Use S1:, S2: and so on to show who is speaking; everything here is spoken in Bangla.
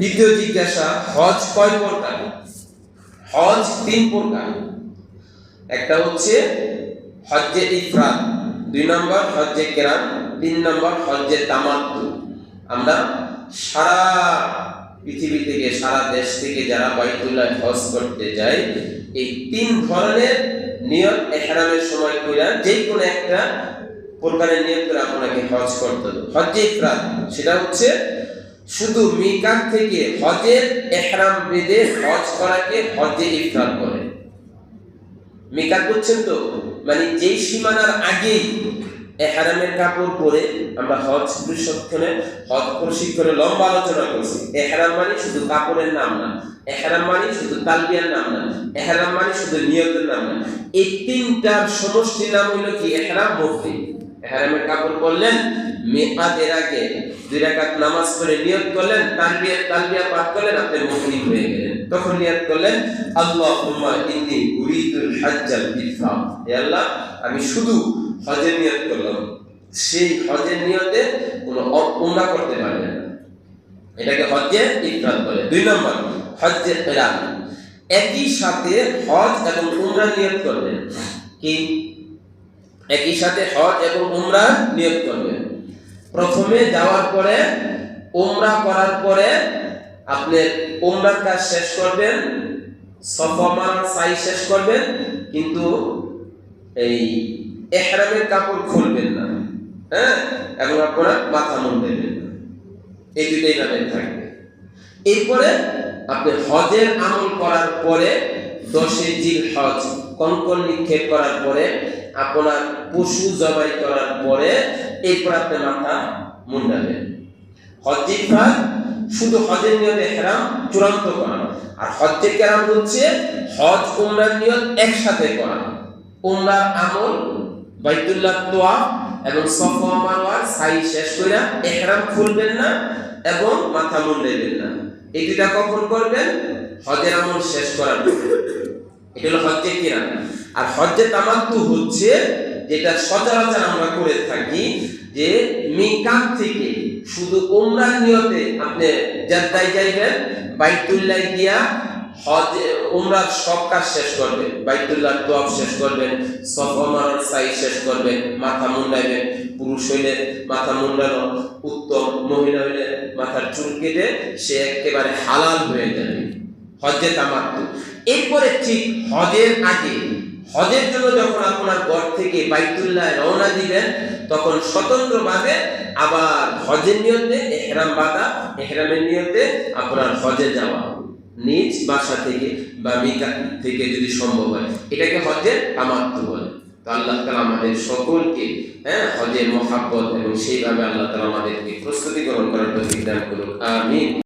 S1: দ্বিতীয় জিজ্ঞাসা, হজ কয় প্রকার হজ তিন প্রকার একটা হচ্ছে হজ্জে ইফরাদ দুই নম্বর হজ্জে কেরাম তিন নম্বর হজ্জে তামাত্তু। আমরা সারা পৃথিবী থেকে, সারা দেশ থেকে যারা বাইতুল্লাহ হজ করতে যায়, এই তিন ধরনের নিয়ত এহরামের সময় কইরা যে কোনো একটা প্রকারের নিয়ত করে আপনাকে হজ করতে হবে। হজ্জে ইফরাদ সেটা হচ্ছে শুধু মিকাত থেকে হজের এহরাম বেঁধে হজ করাকে হজ্জে ইফরাদ করে। মেকআপ করছেন তো? মানে যেই সীমানার আগেই এহারামের কাপড় পরে আমরা হজ প্রশিক্ষণে হজ প্রশিক্ষণে লম্বা আলোচনা করছি। এহারাম মানে শুধু কাপড়ের নাম না। এহারাম মানে শুধু তালবিয়ার নাম না। এহারাম মানে শুধু নিয়তের নাম না। এই তিনটার সমষ্টি নাম হইল কি? এহারাম মুফতি এহারামের কাপড় পরলেন, মেয়াদের আগে দুই রাকাত নামাজ পড়ে নিয়ত করলেন তালবিয়া তালবিয়া পাঠ করলেন আপনি মুসলিম হয়ে গেলেন। তখন নিয়ত করলেন, আল্লাহুম্মা ইন্নী উরিদুল হাজ্জাল ইফরাম হে আল্লাহ, আমি শুধু হজের নিয়ত করলাম। সেই হজের নিয়তে কোনো উমরা করতে পারবে না। এটাকে হজ্জের ইফরাদ বলে। দুই নম্বর হজ্জের কিরাম একই সাথে হজ এবং উমরা নিয়ত করবেন কি একই সাথে হজ এবং উমরা নিয়োগ করবেন প্রথমে যাওয়ার পরে, উমরা করার পরে আপনি উমরার কাজ শেষ করবেন সফমার সাই শেষ করবেন, কিন্তু এই এহরামের কাপড় খুলবেন না হ্যাঁ? এবং আপনারা মাথা মন দেবেন না। এই দুইটাই নামে থাকবে। এরপরে আপনি হজের আমল করার পরে দশে জিল হজ কঙ্কন নিক্ষেপ করার পরে, আপনার পশু জবাই করার পরে এরপর আপনি মাথা মুন্ডাবেন হজ্জে ইফরাদ শুধু হজের নিয়তে হেরাম, চূড়ান্ত করা। আর হজ্জে কেরাম হচ্ছে হজ, উমরার নিয়ত একসাথে করা। উমরার আমল, বাইতুল্লাহ তোয়া এবং সফা মারওয়ার সাই শেষ করে এহরাম খুলবেন না এবং মাথা মুন্ডাইবেন না। এই দুটা কখন করবেন? হজের আমল শেষ করার এটা হলো হজ্জে কিরাম। আর হজ্জে তামাত্তু হচ্ছে যেটা সচরাচর আমরা করে থাকি যে মিকাত থেকে শুধু উমরার নিয়তে আপনি জাদ্দায় যাইবেন বাইতুল্লাহ গিয়া হজ উমরার সব কাজ শেষ করবেন বাইতুল্লাহ তোয়াব শেষ করবেন, সফা মারার সাই শেষ করবেন, মাথা মুন্ডাইবেন, পুরুষ হইলে মাথা মুন্ডানো, উত্তম মহিলা হইলে মাথার চুল কেটে সে একেবারে হালাল হয়ে যাবে। হজ্জে তামাত্তু। এরপরে ঠিক হজের আগে, হজের জন্য যখন আপনার ঘর থেকে বাইতুল্লাহ রওনা দিবেন, তখন স্বতন্ত্রভাবে আবার হজের নিয়তে, এহরাম বাঁধা, এহরামের নিয়তে আপনার হজে যাওয়া নিজ বাসা থেকে বা মিকা থেকে যদি সম্ভব হয়। এটাকে হজের তামাত্তু বলে। তো আল্লাহ তালা আমাদের সকলকে হ্যাঁ হজের মহাব্বত এবং সেইভাবে আল্লাহ তালা আমাদেরকে প্রস্তুতি করার প্রতিজ্ঞান করুন আমিন।